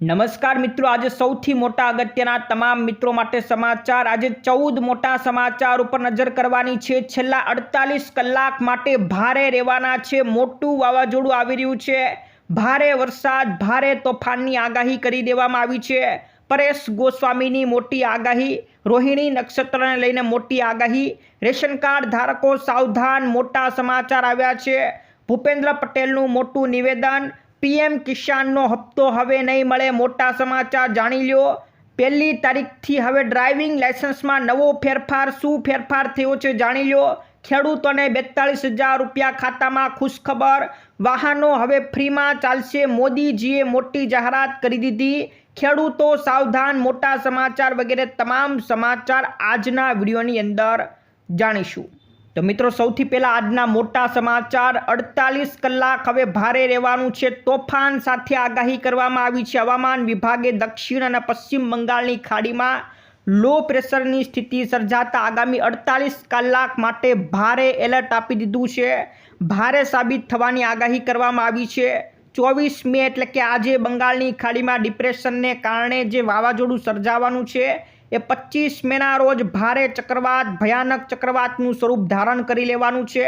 નમસ્કાર મિત્રો, આજે સૌથી મોટા અગત્યના તમામ મિત્રો માટે સમાચાર. આજે ચૌદ મોટા સમાચાર ઉપર નજર કરવાની છે. છેલ્લા અડતાલીસ કલાક માટે ભારે રહેવાના છે. મોટું વાવાઝોડું આવી રહ્યું છે. ભારે વરસાદ, ભારે તોફાનની આગાહી કરી દેવામાં આવી છે. પરેશ ગોસ્વામીની મોટી આગાહી, રોહિણી નક્ષત્રને લઈને મોટી આગાહી, રેશન કાર્ડ ધારકો સાવધાન, મોટા સમાચાર આવ્યા છે. ભૂપેન્દ્ર પટેલનું મોટું નિવેદન પીએમ કિસાનનો હપ્તો હવે નહીં મળે મોટા સમાચાર જાણી લ્યો. પહેલી તારીખથી હવે ડ્રાઇવિંગ લાયસન્સમાં નવો ફેરફાર શું ફેરફાર થયો છે જાણી લ્યો. ખેડૂતોને બેતાળીસ હજાર રૂપિયા ખાતામાં ખુશખબર. વાહનો હવે ફ્રીમાં ચાલશે. મોદીજીએ મોટી જાહેરાત કરી દીધી. ખેડૂતો સાવધાન, મોટા સમાચાર વગેરે તમામ સમાચાર આજના વિડીયોની અંદર જાણીશું. તો મિત્રો, સૌથી પહેલાં આજના મોટા સમાચાર. અડતાલીસ કલાક હવે ભારે રહેવાનું છે. તોફાન સાથે આગાહી કરવામાં આવી છે. હવામાન વિભાગે દક્ષિણ અને પશ્ચિમ બંગાળની ખાડીમાં લો પ્રેશરની સ્થિતિ સર્જાતા આગામી અડતાલીસ કલાક માટે ભારે એલર્ટ આપી દીધું છે. ભારે સાબિત થવાની આગાહી કરવામાં આવી છે. ચોવીસ મે એટલે કે આજે બંગાળની ખાડીમાં ડિપ્રેશનને કારણે જે વાવાઝોડું સર્જાવાનું છે એ પચીસ મેના રોજ ભારે ચક્રવાત, ભયાનક ચક્રવાતનું સ્વરૂપ ધારણ કરી લેવાનું છે.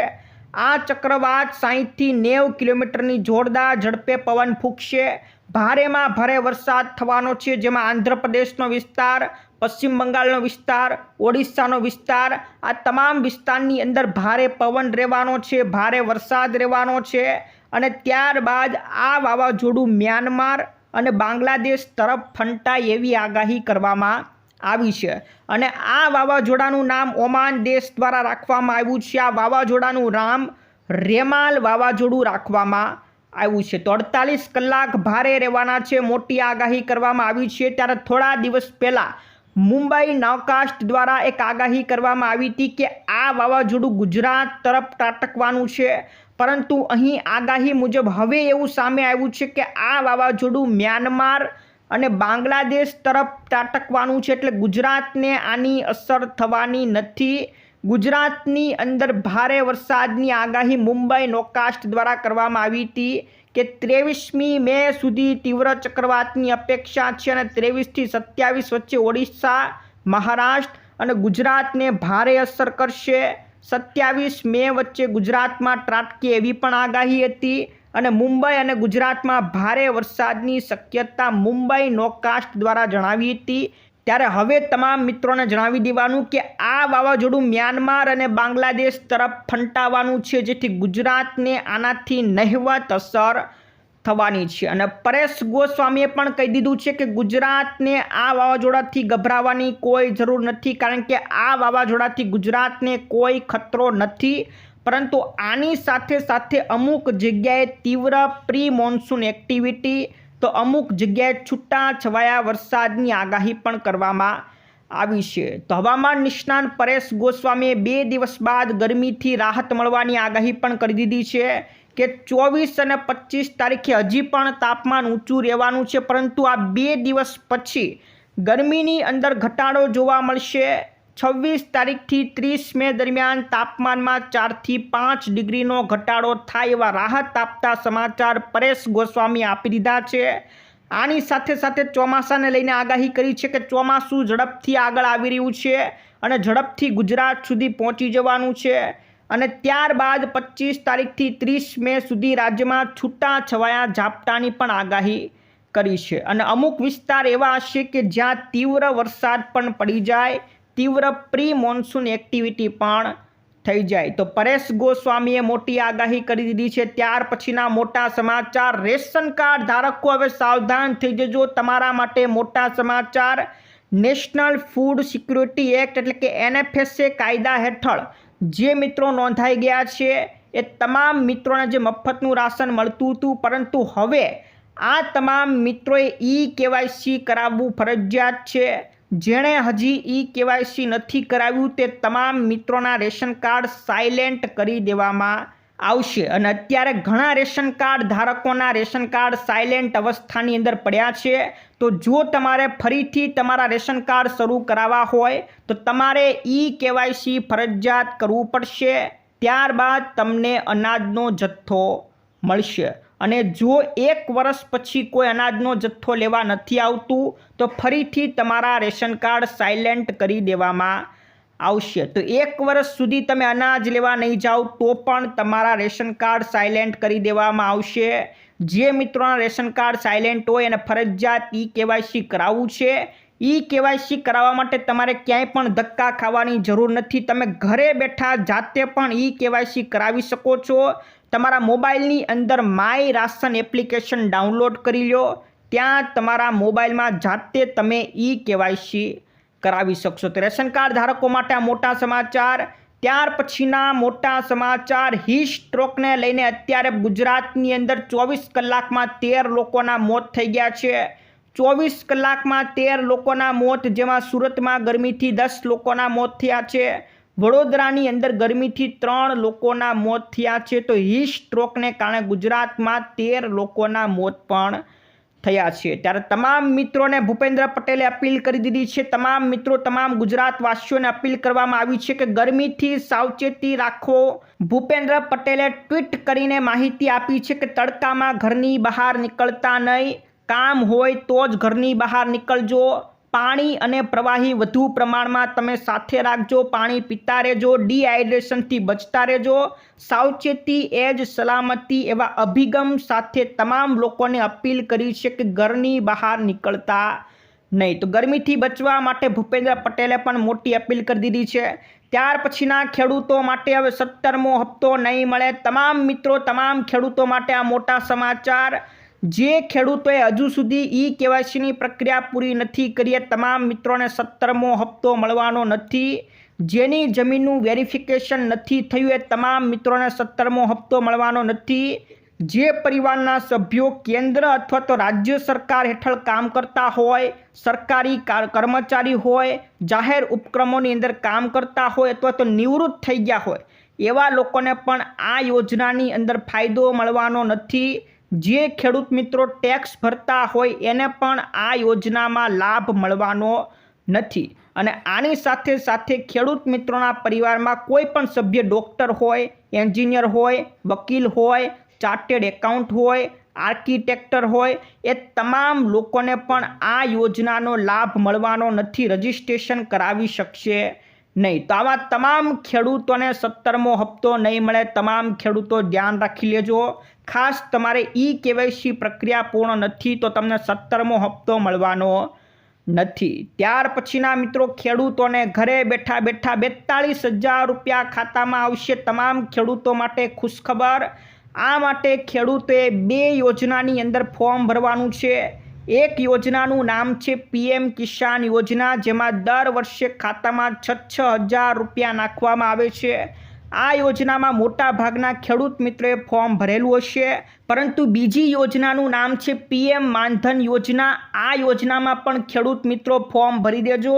આ ચક્રવાત સાહીઠથી નેવ કિલોમીટરની જોરદાર ઝડપે પવન ફૂંકશે. ભારેમાં ભારે વરસાદ થવાનો છે, જેમાં આંધ્રપ્રદેશનો વિસ્તાર, પશ્ચિમ બંગાળનો વિસ્તાર, ઓડિશાનો વિસ્તાર, આ તમામ વિસ્તારની અંદર ભારે પવન રહેવાનો છે, ભારે વરસાદ રહેવાનો છે. અને ત્યારબાદ આ વાવાઝોડું મ્યાનમાર અને બાંગ્લાદેશ તરફ ફંટાય એવી આગાહી કરવામાં આવી છે. અને આ વાવાઝોડાનું નામ ઓમાન દેશ દ્વારા રાખવામાં આવ્યું છે. આ વાવાઝોડાનું નામ રેમાલ વાવાઝોડું રાખવામાં આવ્યું છે. તો અડતાલીસ કલાક ભારે રહેવાના છે. મોટી આગાહી કરવામાં આવી છે. ત્યારે થોડા દિવસ પહેલાં મુંબઈ નવકાસ્ટ દ્વારા એક આગાહી કરવામાં આવી હતી કે આ વાવાઝોડું ગુજરાત તરફ ત્રાટકવાનું છે. પરંતુ અહીં આગાહી મુજબ હવે એવું સામે આવ્યું છે કે આ વાવાઝોડું મ્યાનમાર અને બાંગ્લાદેશ તરફ ત્રાટકવાનું છે એટલે ગુજરાતને આની અસર થવાની નથી. ગુજરાતની અંદર ભારે વરસાદની આગાહી મુંબઈ નોકાસ્ટ દ્વારા કરવામાં આવી હતી કે ત્રેવીસમી મે સુધી તીવ્ર ચક્રવાતની અપેક્ષા છે અને ત્રેવીસથી સત્યાવીસ વચ્ચે ઓડિશા, મહારાષ્ટ્ર અને ગુજરાતને ભારે અસર કરશે. સત્યાવીસ મે વચ્ચે ગુજરાતમાં ત્રાટકે એવી પણ આગાહી હતી. અને મુંબઈ અને ગુજરાતમાં ભારે વરસાદની શક્યતા મુંબઈ નોકાસ્ટ દ્વારા જણાવી હતી. ત્યારે હવે તમામ મિત્રોને જણાવી દેવાનું કે આ વાવાઝોડું મ્યાનમાર અને બાંગ્લાદેશ તરફ ફંટાવાનું છે, જેથી ગુજરાતને આનાથી નહેવત અસર થવાની છે. અને પરેશ ગોસ્વામીએ પણ કહી દીધું છે કે ગુજરાતને આ વાવાઝોડાથી ગભરાવાની કોઈ જરૂર નથી, કારણ કે આ વાવાઝોડાથી ગુજરાતને કોઈ ખતરો નથી. પરંતુ આની સાથે સાથે અમુક જગ્યાએ તીવ્ર પ્રી મોન્સૂન એક્ટિવિટી, તો અમુક જગ્યાએ છૂટા છવાયા વરસાદની આગાહી પણ કરવામાં આવી છે. તો હવામાન નિષ્ણાંત પરેશ ગોસ્વામીએ બે દિવસ બાદ ગરમીથી રાહત મળવાની આગાહી પણ કરી દીધી છે કે ચોવીસ અને પચીસ તારીખે હજી પણ તાપમાન ઊંચું રહેવાનું છે, પરંતુ આ બે દિવસ પછી ગરમીની અંદર ઘટાડો જોવા મળશે. છવ્વીસ તારીખથી ત્રીસ મે દરમિયાન તાપમાનમાં ચારથી પાંચ ડિગ્રીનો ઘટાડો થાય એવા રાહત આપતા સમાચાર પરેશ ગોસ્વામી આપી દીધા છે. આની સાથે સાથે ચોમાસાને લઈને આગાહી કરી છે કે ચોમાસું ઝડપથી આગળ આવી રહ્યું છે અને ઝડપથી ગુજરાત સુધી પહોંચી જવાનું છે. અને ત્યારબાદ પચીસ તારીખથી ત્રીસ મે સુધી રાજ્યમાં છૂટા છવાયા ઝાપટાની પણ આગાહી કરી છે. અને અમુક વિસ્તાર એવા હશે કે જ્યાં તીવ્ર વરસાદ પણ પડી જાય તીવ્ર પ્રી મોન્સૂન એક્ટિવિટી પણ થઈ જાય. તો પરેશ ગોસ્વામીએ મોટી આગાહી કરી દીધી છે. ત્યાર પછીના મોટા સમાચાર. રેશન કાર્ડ ધારકો હવે સાવધાન થઈ જજો. તમારા માટે મોટા સમાચાર. નેશનલ ફૂડ સિક્યુરિટી એક્ટ એટલે કે એનએફએસએ કાયદા હેઠળ જે મિત્રો નોંધાઈ ગયા છે એ તમામ મિત્રોને જે મફતનું રાશન મળતું હતું, પરંતુ હવે આ તમામ મિત્રોએ ઈ કેવાયસી કરાવવું ફરજિયાત છે. જેણે હજી ઈ કેવાયસી નથી કરાવ્યું તે તમામ મિત્રોના રેશન કાર્ડ સાયલેન્ટ કરી દેવામાં આવશે. અને અત્યારે ઘણા રેશન કાર્ડ ધારકોના રેશન કાર્ડ સાયલેન્ટ અવસ્થાની અંદર પડ્યા છે. તો જો તમારે ફરીથી તમારા રેશન કાર્ડ શરૂ કરાવવા હોય, તો તમારે ઈ કેવાયસી ફરજિયાત કરવું પડશે. ત્યારબાદ તમને અનાજનો જથ્થો મળશે. અને જો એક વર્ષ પછી કોઈ અનાજનો જથ્થો લેવા નથી આવતું, તો ફરીથી તમારા રેશન કાર્ડ સાયલેન્ટ કરી દેવામાં આવશે. તો એક વર્ષ સુધી તમે અનાજ લેવા નહીં જાઓ, તો પણ તમારા રેશન કાર્ડ સાયલેન્ટ કરી દેવામાં આવશે. જે મિત્રોના રેશન કાર્ડ સાયલેન્ટ હોય એને ફરજિયાત ઈ કેવાયસી કરાવવું છે. ઈ કેવાયસી કરાવવા માટે તમારે ક્યાંય પણ ધક્કા ખાવાની જરૂર નથી. તમે ઘરે બેઠા જાતે પણ ઈ કેવાયસી કરાવી શકો છો. તમારા મોબાઈલની અંદર માય રાશન એપ્લિકેશન ડાઉનલોડ કરી લો ત્યાં તમારા મોબાઈલમાં જાતે તમે ઈ કેવાયસી કરાવી શકશો. તો રેશન કાર્ડ ધારકો માટે આ મોટા સમાચાર. ત્યાર પછીના મોટા સમાચાર. હી સ્ટ્રોકને લઈને અત્યારે ગુજરાતની અંદર ચોવીસ કલાકમાં તેર લોકોના મોત થઈ ગયા છે. ચોવીસ કલાકમાં તેર લોકોના મોત, જેમાં સુરતમાં ગરમીથી દસ લોકોના મોત થયા છે. વડોદરાની અંદર ગરમીથી ત્રણ લોકોના મોત થયા છે. તો હી સ્ટ્રોકને કારણે ગુજરાતમાં તેર લોકોના મોત પણ થયા છે. ત્યારે તમામ મિત્રોને ભૂપેન્દ્ર પટેલે અપીલ કરી દીધી છે. તમામ મિત્રો, તમામ ગુજરાતવાસીઓને અપીલ કરવામાં આવી છે કે ગરમીથી સાવચેતી રાખો. ભૂપેન્દ્ર પટેલે ટ્વીટ કરીને માહિતી આપી છે કે તડકામાં ઘરની બહાર નીકળતા નહીં. કામ હોય તો જ ઘરની બહાર નીકળજો. પાણી અને પ્રવાહી વધુ પ્રમાણમાં તમે સાથે રાખજો. પાણી પીતા રહેજો, ડિહાઇડ્રેશનથી બચતા રહેજો. સાવચેતી એ જ સલામતી એવા અભિગમ સાથે તમામ લોકોને અપીલ કરી છે કે ઘરની બહાર નીકળતા નહીં. તો ગરમીથી બચવા માટે ભૂપેન્દ્ર પટેલે પણ મોટી અપીલ કરી દીધી છે. ત્યાર પછીના ખેડૂતો માટે હવે સત્તરમો હપ્તો નહીં મળે. તમામ મિત્રો, તમામ ખેડૂતો માટે આ મોટા સમાચાર જે ખેડૂતોએ હજુ સુધી ઈ કેવાયસીની પ્રક્રિયા પૂરી નથી કરી તમામ મિત્રોને સત્તરમો હપ્તો મળવાનો નથી. જેની જમીનનું વેરિફિકેશન નથી થયું એ તમામ મિત્રોને સત્તરમો હપ્તો મળવાનો નથી. જે પરિવારના સભ્યો કેન્દ્ર અથવા તો રાજ્ય સરકાર હેઠળ કામ કરતા હોય, સરકારી કાર- કર્મચારી હોય, જાહેર ઉપક્રમોની અંદર કામ કરતા હોય અથવા તો નિવૃત્ત થઈ ગયા હોય, એવા લોકોને પણ આ યોજનાની અંદર ફાયદો મળવાનો નથી. જે ખેડૂત મિત્રો ટેક્સ ભરતા હોય એને પણ આ યોજનામાં લાભ મળવાનો નથી. અને આની સાથે સાથે ખેડૂત મિત્રોના પરિવારમાં કોઈ પણ સભ્ય ડૉક્ટર હોય એન્જિનિયર હોય, વકીલ હોય ચાર્ટેડ એકાઉન્ટ હોય આર્કિટેક્ટર હોય, એ તમામ લોકોને પણ આ યોજનાનો લાભ મળવાનો નથી રજિસ્ટ્રેશન કરાવી શકશે નહીં. તો આવા તમામ ખેડૂતોને સત્તરમો હપ્તો નહીં મળે, તમામ ખેડૂતો ધ્યાન રાખી લેજો. ખાસ તમારે ઈ કેવાયસી પ્રક્રિયા પૂર્ણ નથી તો તમને સત્તરમો હપ્તો મળવાનો નથી. ત્યાર પછીના મિત્રો, ખેડૂતોને ઘરે બેઠા બેઠા બેતાળીસ હજાર રૂપિયા ખાતામાં આવશે તમામ ખેડૂતો માટે ખુશખબર. આ માટે ખેડૂતોએ બે યોજનાની અંદર ફોર્મ ભરવાનું છે. એક યોજનાનું નામ છે પીએમ કિસાન યોજના, જેમાં દર વર્ષે ખાતામાં છ છ હજાર રૂપિયા નાખવામાં આવે છે. આ યોજનામાં મોટા ભાગના ખેડૂત મિત્રોએ ફોર્મ ભરેલું હશે. પરંતુ બીજી યોજનાનું નામ છે પીએમ માનધન યોજના. આ યોજનામાં પણ ખેડૂત મિત્રો ફોર્મ ભરી દેજો.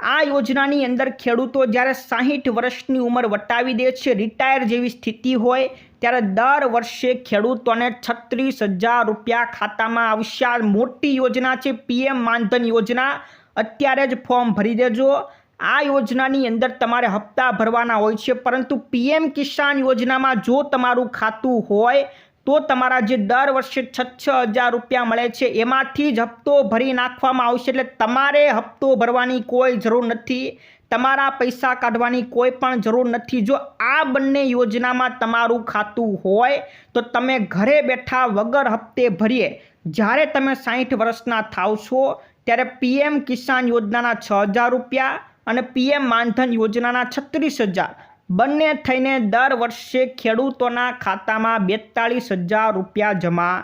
આ યોજનાની અંદર ખેડૂતો જ્યારે સાહીઠ વર્ષની ઉંમર વટાવી દે છે, રિટાયર જેવી સ્થિતિ હોય, ત્યારે દર વર્ષે ખેડૂતોને છત્રીસ હજાર રૂપિયા ખાતામાં આવશે. મોટી યોજના છે પીએમ માનધન યોજના. અત્યારે જ ફોર્મ ભરી દેજો. આ યોજનાની અંદર તમારે હપ્તા ભરવાના હોય છે, પરંતુ પીએમ કિસાન યોજનામાં જો તમારું ખાતું હોય, તો તમારા જે દર વર્ષે છ છ હજાર રૂપિયા મળે છે, એમાંથી જ હપ્તો ભરી નાખવામાં આવશે, એટલે તમારે હપ્તો ભરવાની કોઈ જરૂર નથી, તમારા પૈસા કાઢવાની કોઈ પણ જરૂર નથી. જો આ બંને યોજનામાં તમારું ખાતું હોય, તો તમે ઘરે બેઠા વગર હપ્તે ભરીએ. જ્યારે તમે સાહીઠ વર્ષના થાવ છો ત્યારે પીએમ કિસાન યોજનાના છ હજાર રૂપિયા અને પીએમ માનધન યોજનાના છત્રીસ હજાર. બંને થઈને દર વર્ષે ખેડૂતોના ખાતામાં બેતાળીસ હજાર રૂપિયા જમા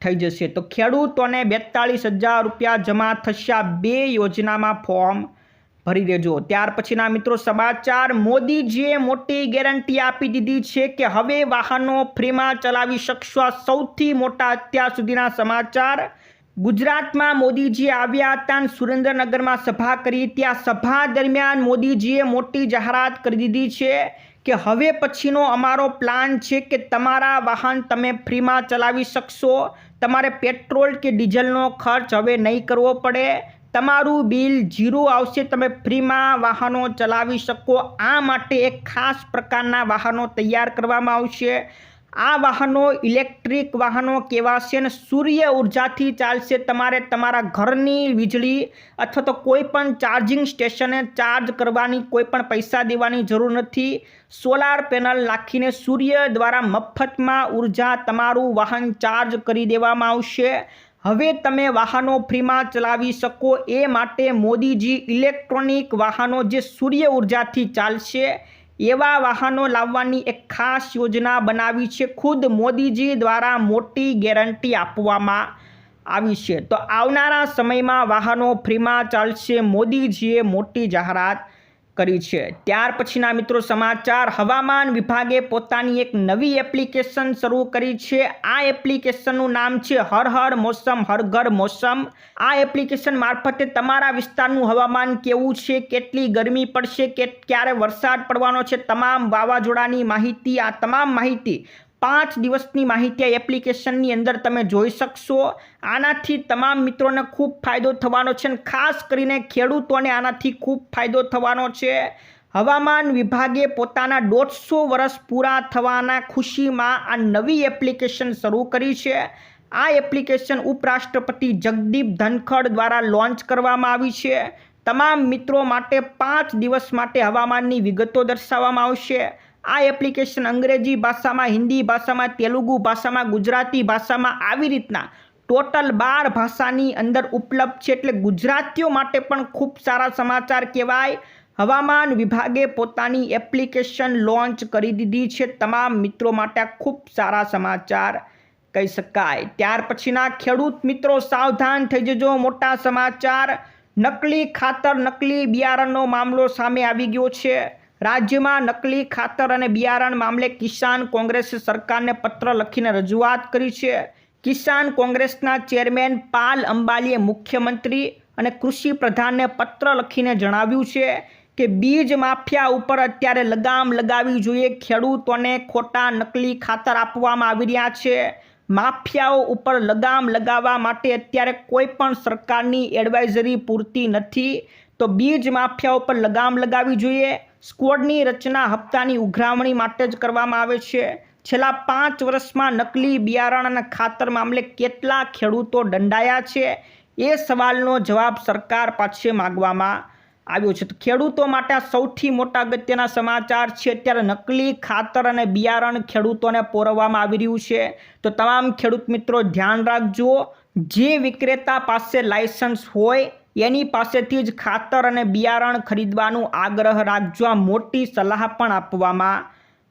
થઈ જશે. તો ખેડૂતોને બેતાળીસ હજાર રૂપિયા જમા થશે બે યોજનામાં ફોર્મ ભરી દેજો. ત્યાર પછીના મિત્રો સમાચાર, મોદીજીએ મોટી ગેરંટી આપી દીધી છે કે હવે વાહનો ફ્રીમાં ચલાવી શકશો. સૌથી મોટા અત્યાર સુધીના સમાચાર ગુજરાતમાં મોદીજી આવ્યા હતા સુરેન્દ્રનગરમાં સભા કરી. ત્યાં સભા દરમિયાન મોદીજીએ મોટી જાહેરાત કરી દીધી છે કે હવે પછીનો અમારો પ્લાન છે કે તમારા વાહન તમે ફ્રીમાં ચલાવી શકશો. તમારે પેટ્રોલ કે ડીઝલનો ખર્ચ હવે નહીં કરવો પડે. તમારું બિલ ઝીરો આવશે, તમે ફ્રીમાં વાહનો ચલાવી શકો. આ માટે એક ખાસ પ્રકારના વાહનો તૈયાર કરવામાં આવશે. આ વાહનો ઇલેક્ટ્રિક વાહનો કહેવાશે અને સૂર્ય ઉર્જાથી ચાલશે તમારે તમારા ઘરની વીજળી અથવા તો કોઈ પણ ચાર્જિંગ સ્ટેશને ચાર્જ કરવાની કોઈ પણ પૈસા દેવાની જરૂર નથી. સોલાર પેનલ નાખીને સૂર્ય દ્વારા મફતમાં ઊર્જા તમારું વાહન ચાર્જ કરી દેવામાં આવશે. હવે તમે વાહનો ફ્રીમાં ચલાવી શકો. એ માટે મોદીજી ઇલેક્ટ્રોનિક વાહનો જે સૂર્ય ઉર્જાથી ચાલશે એવા વાહનો લાવવાની એક ખાસ યોજના બનાવી છે. ખુદ મોદીજી દ્વારા મોટી ગેરંટી આપવામાં આવી છે. તો આવનારા સમયમાં વાહનો ફ્રીમાં ચાલશે. મોદીજીએ મોટી જાહેરાત કરી છે. ત્યાર પછીના મિત્રો સમાચાર, હવામાન વિભાગે પોતાની એક નવી એપ્લિકેશન શરૂ કરી છે. આ એપ્લિકેશનનું નામ છે હર હર મોસમ, હર ઘર મોસમ. આ એપ્લિકેશન મારફતે તમારા વિસ્તારનું હવામાન કેવું છે, કેટલી ગરમી પડશે, કે ક્યારે વરસાદ પડવાનો છે, તમામ વાવાઝોડાની માહિતી, આ તમામ માહિતી પાંચ દિવસની માહિતી એપ્લિકેશનની અંદર તમે જોઈ શકશો. આનાથી તમામ મિત્રોને ખૂબ ફાયદો થવાનો છે અને ખાસ કરીને ખેડૂતોને આનાથી ખૂબ ફાયદો થવાનો છે. હવામાન વિભાગે પોતાના દોઢસો વર્ષ પૂરા થવાના ખુશીમાં આ નવી એપ્લિકેશન શરૂ કરી છે. આ એપ્લિકેશન ઉપરાષ્ટ્રપતિ જગદીપ ધનખડ દ્વારા લોન્ચ કરવામાં આવી છે. તમામ મિત્રો માટે પાંચ દિવસ માટે હવામાનની વિગતો દર્શાવવામાં આવશે. આ એપ્લિકેશન અંગ્રેજી ભાષામાં, હિન્દી ભાષામાં, તેલુગુ ભાષામાં, ગુજરાતી ભાષામાં આવી રીતના ટોટલ બાર ભાષાની અંદર ઉપલબ્ધ છે. એટલે ગુજરાતીઓ માટે પણ ખૂબ સારા સમાચાર કહેવાય. હવામાન વિભાગે પોતાની એપ્લિકેશન લોન્ચ કરી દીધી છે. તમામ મિત્રો માટે ખૂબ સારા સમાચાર કહી શકાય. ત્યાર પછીના ખેડૂત મિત્રો, સાવધાન થઈ જજો. મોટા સમાચાર. નકલી ખાતર, નકલી બિયારણનો મામલો સામે આવી ગયો છે. રાજ્યમાં નકલી ખાતર અને બિયારણ મામલે કિસાન કોંગ્રેસે સરકારને પત્ર લખીને રજૂઆત કરી છે. કિસાન કોંગ્રેસના ચેરમેન પાલ અંબાલીએ મુખ્યમંત્રી અને કૃષિ પ્રધાનને પત્ર લખીને જણાવ્યું છે કે બીજ માફિયા ઉપર અત્યારે લગામ લગાવવી જોઈએ. ખેડૂતોને ખોટા નકલી ખાતર આપવામાં આવી રહ્યા છે. માફિયાઓ ઉપર લગામ લગાવવા માટે અત્યારે કોઈ પણ સરકારની એડવાઇઝરી પૂરતી નથી. તો બીજ માફિયાઓ પર લગામ લગાવવી જોઈએ. સ્કોડની રચના હપ્તાની ઉઘરાવણી માટે જ કરવામાં આવે છે. છેલ્લા પાંચ વર્ષમાં નકલી બિયારણ અને ખાતર મામલે કેટલા ખેડૂતો દંડાયા છે એ સવાલનો જવાબ સરકાર પાસે માગવામાં આવ્યો છે. તો ખેડૂતો માટે સૌથી મોટા અગત્યના સમાચાર છે. અત્યારે નકલી ખાતર અને બિયારણ ખેડૂતોને પોરવવામાં આવી રહ્યું છે. તો તમામ ખેડૂત મિત્રો ધ્યાન રાખજો. જે વિક્રેતા પાસે લાયસન્સ હોય એની પાસેથી જ ખાતર અને બિયારણ ખરીદવાનું આગ્રહ રાખવા મોટી સલાહ પણ આપવામાં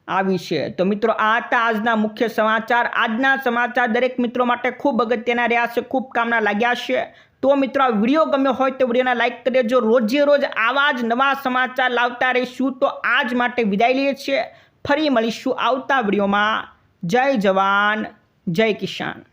આવી છે. તો મિત્રો, આ હતા આજના મુખ્ય સમાચાર. આજના સમાચાર દરેક મિત્રો માટે ખૂબ અગત્યના રહ્યા છે, ખૂબ કામના લાગ્યા છે. તો મિત્રો, આ વીડિયો ગમ્યો હોય તો વિડીયોને લાઇક કરી દેજો. રોજે રોજ આવા જ નવા સમાચાર લાવતા રહીશું. તો આજ માટે વિદાય લઈએ છીએ. ફરી મળીશું આવતા વિડીયોમાં. જય જવાન, જય કિસાન.